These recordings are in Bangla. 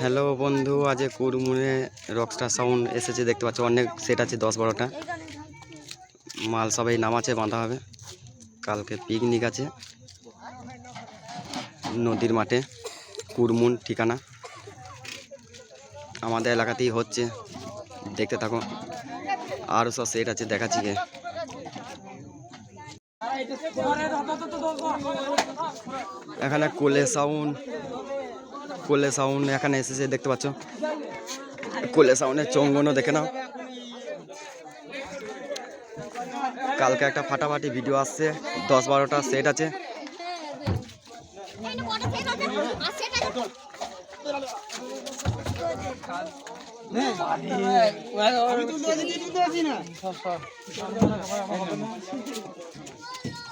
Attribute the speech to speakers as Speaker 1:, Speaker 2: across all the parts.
Speaker 1: হ্যালো বন্ধু, আজ কুরমুড়ে রকস্টার সাউন্ড এসেছে, দেখতে পাচ্ছ অনেক সেট আছে, দশ বারোটা। মাল সবাই নামাচ্ছে, বাঁধা হবে। কালকে পিকনিক আছে নদীর মাঠে কুরমুন ঠিকানা। আমাদের এলাকাতেই হচ্ছে, দেখতে থাকো। আরও সব সেট আছে, দেখাচ্ছি গে। এখানে কোলে সাউন্ড কোলে সাউন্ড এখানে এসেছে, দেখতে পাচ্ছ? কোলে সাউন্ডের চঙ্গনও দেখে নাও। কালকে একটা ফাটাফাটি ভিডিও আসছে, দশ বারোটা সেট আছে।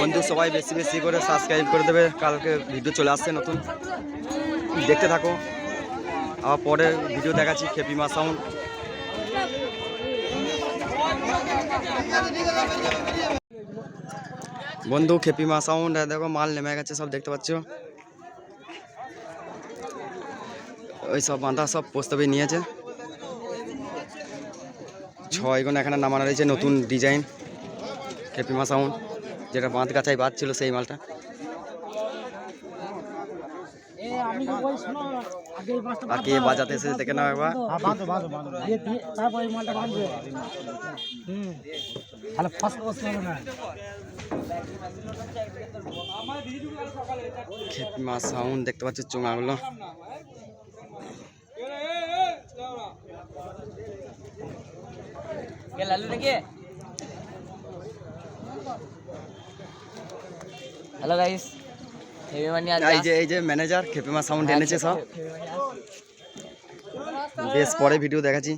Speaker 1: বন্ধু, সবাই বেশি বেশি করে সাবস্ক্রাইব করে দেবে। কালকে ভিডিও চলে আসছে নতুন। দেখতে থাকো। আবার পরে ভিডিও দেখাচ্ছি খেপিমা সাউন্ড বন্ধু খেপিমা সাউন্ড দেখো মাল নেমে গেছে, সব দেখতে পাচ্ছ? ওই সব বাঁধা সব প্রস্তাবে নিয়েছে। ছয় গুণ এখানে নামানো রয়েছে নতুন ডিজাইন খেপি খেপিমা সাউন্ড যেটা বাঁধ গাছায় বাদ ছিল সেই মালটা। আর কে বাজাতে এসেছে দেখে নাও একবার।
Speaker 2: তাহলে ফার্স্ট বসতে হবে না।
Speaker 1: খেপিমা সাউন্ড দেখতে পাচ্ছ চোঙাগুলো?
Speaker 3: হ্যালো গাইস হেভি মানি আজ
Speaker 1: এই যে এই যে ম্যানেজার খেপিমা সাউন্ড এনেছে সব। বেশ পরে ভিডিও দেখাচ্ছি।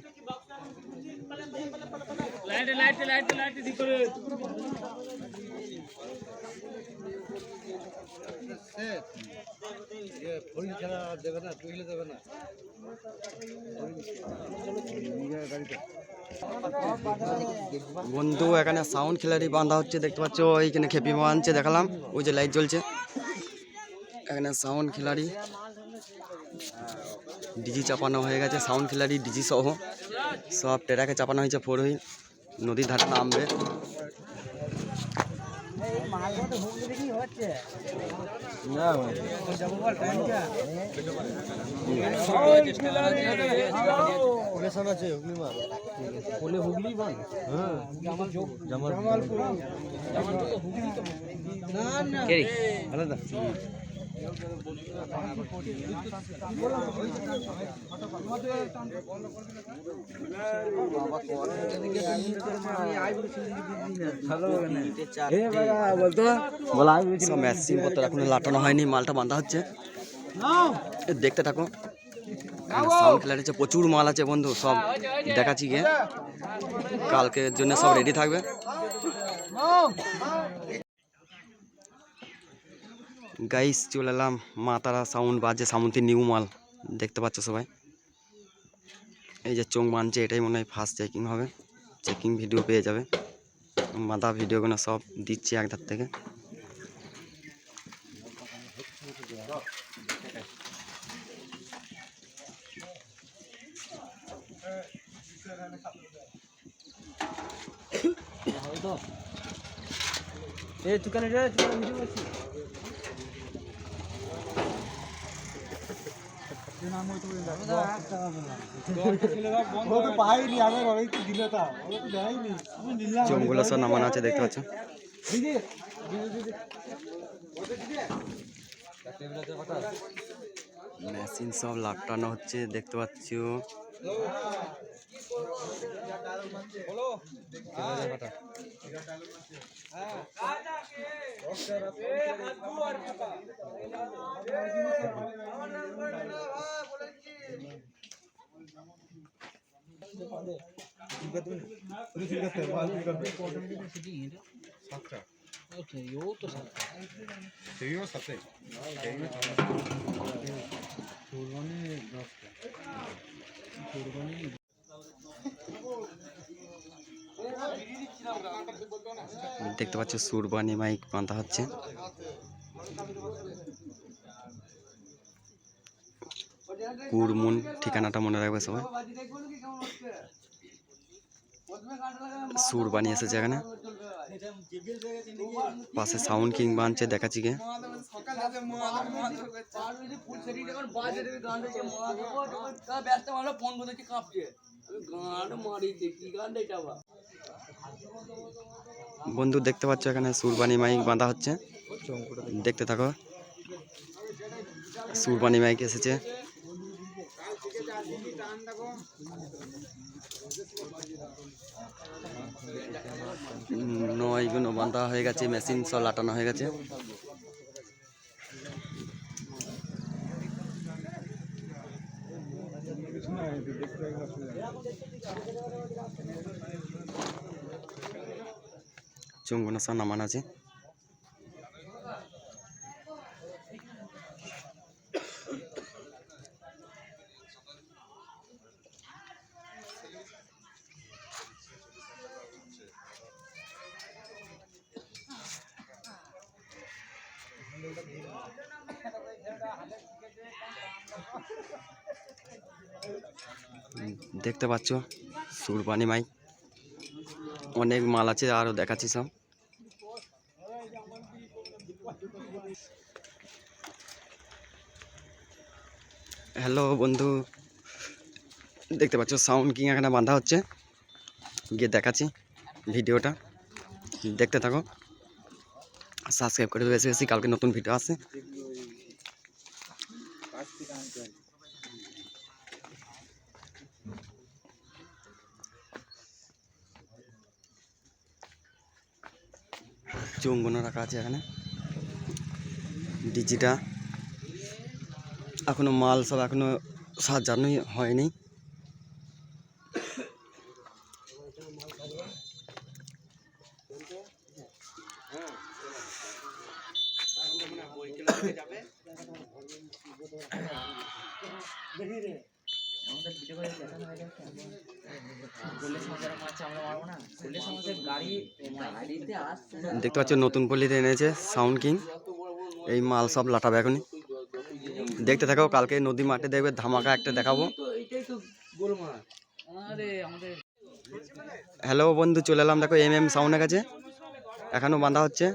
Speaker 1: বন্ধু এখানে সাউন্ড খিলাড়ি বাঁধা হচ্ছে দেখতে পাচ্ছ? ওইখানে খেপিমা আনছে দেখালাম। ওই যে লাইট জ্বলছে। এখানে সাউন্ড খিলাড়ি ডিজি চাপানো হয়ে গেছে সাউন্ড খিলাড়ি ডিজি সহ। সব টেরাকে চাপানো হয়েছে ফোর হুইল নদীর ধারে নামবে। সব পত্র এখনও লাটানো হয়নি মালটা বাঁধা হচ্ছে। এ দেখতে থাকো। সাউন্ড খেলার হচ্ছে প্রচুর মাল আছে বন্ধু সব দেখাচ্ছি গিয়ে। কালকের জন্য সব রেডি থাকবে। গাইস চলে এলাম মা তারা সাউন্ড বাজে সামন্তি নিউ মাল। দেখতে পাচ্ছ সবাই? এই যে চোখ মানছে এটাই মনে হয় ফার্স্ট চেকিং হবে। চেকিং ভিডিও পেয়ে যাবে। মাথা ভিডিওগুলো সব দিচ্ছি এক ধার থেকে।
Speaker 2: এ দোকানে রে দোকানে ভিডিও করছি
Speaker 1: চোঙগুলো সব নামানো আছে দেখতে পাচ্ছ মেশিন সব লাটানো হচ্ছে দেখতে পাচ্ছ। দেখতে পাচ্ছ সুরবানি মাইক বাঁধা হচ্ছে। কুড়মুন ঠিকানাটা মনে রাখবে সবাই। সুরবানি এসেছে এখানে। পাশে সাউন্ড কিং বানছে, দেখাচ্ছি গে বন্ধু, দেখতে পাচ্ছ এখানে সুরবানি মাইক বাঁধা হচ্ছে। দেখতে থাকো। সুরবানি মাইক এসেছে। নয়গুলো বাঁধা হয়ে গেছে মেশিন সব লাটানো হয়ে গেছে। চুঙ্গুনো সব নামানো আছে। দেখতে পাচ্ছ? সুরবানি মাইক অনেক মাল আছে আরও দেখাচ্ছি সব। হ্যালো বন্ধু, দেখতে পাচ্ছ সাউন্ড কিং এখানে বাঁধা হচ্ছে। গিয়ে দেখাচ্ছি ভিডিওটা। দেখতে থাকো। সাবস্ক্রাইব করে বেশি বেশি, কালকে নতুন ভিডিও আসে চুঙ্গনো রাখা আছে এখানে। ডিজিটা। এখনও মাল সব এখনও সাজানোই হয়নি। দেখতে পাচ্ছ নতুন পল্লীতে এনেছে সাউন্ড কিং এই মাল সব লাটাবে এখনই। দেখতে থাকো কালকে নদী মাঠে দেখবে ধামাকা একটা দেখাবো। হ্যালো বন্ধু চলে এলাম। দেখো এম এম সাউন্ডের কাছে। এখনও বাঁধা হচ্ছে।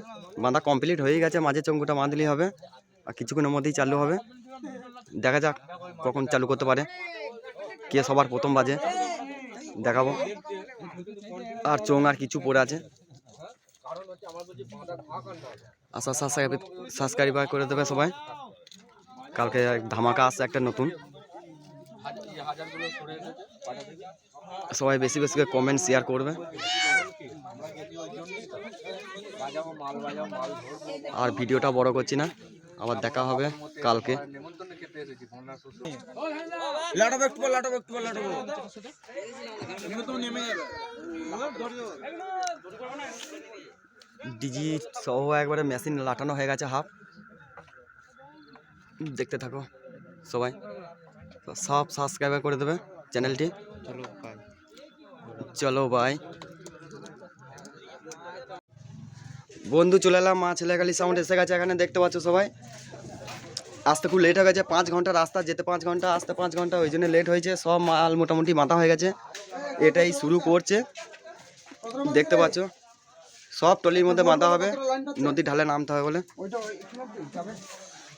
Speaker 1: বাঁধা কমপ্লিট হয়েই গেছে। মাঝে চঙ্গুটা বাঁধলেই হবে। আর কিছুক্ষণের মধ্যেই চালু হবে। দেখা যাক কখন চালু করতে পারে। কে সবার প্রথম বাজে। দেখাবো। আর চোং আর কিছু পড়ে আছে। আশা সাবস্ক্রাইব সাবস্ক্রাইবার করে দেবে সবাই। কালকে ধামাকা আসছে একটা নতুন। সবাই বেশি বেশি করে কমেন্ট শেয়ার করবে। আর ভিডিওটা বড় করছি না। আবার দেখা হবে কালকে। ডিজি সহ একবারে মেশিন লাটানো হয়ে গেছে হাফ। দেখতে থাকো সবাই। সব সাবস্ক্রাইবার করে দেবে চ্যানেলটি। চলো বাই বন্ধু চলে এলাম মা ছেলেখালি সাউন্ড এসে গেছে, এখানে দেখতে পাচ্ছ সবাই। আসতে খুব লেট হয়ে গেছে, পাঁচ ঘণ্টা রাস্তা, যেতে পাঁচ ঘণ্টা, আসতে পাঁচ ঘণ্টা, ওই জন্য লেট হয়েছে, সব মাল মোটামুটি মাথা হয়ে গেছে। এটাই শুরু করছে। দেখতে পাচ্ছ, সব টলির মধ্যে বাঁধা হবে নদী ঢালে নামতে হবে বলে।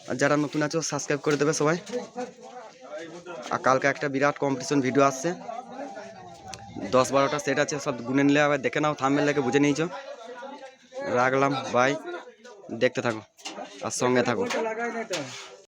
Speaker 1: আর যারা নতুন আছো সাবস্ক্রাইব করে দেবে সবাই। আর কালকে একটা বিরাট কম্পিটিশন ভিডিও আসছে। দশ বারোটা সেট আছে, সব গুনে নিলে আবার দেখে নাও থামমেল লেগে বুঝে নিয়েছ। রাখলাম বাই দেখতে থাকো, আর সঙ্গে থাকো।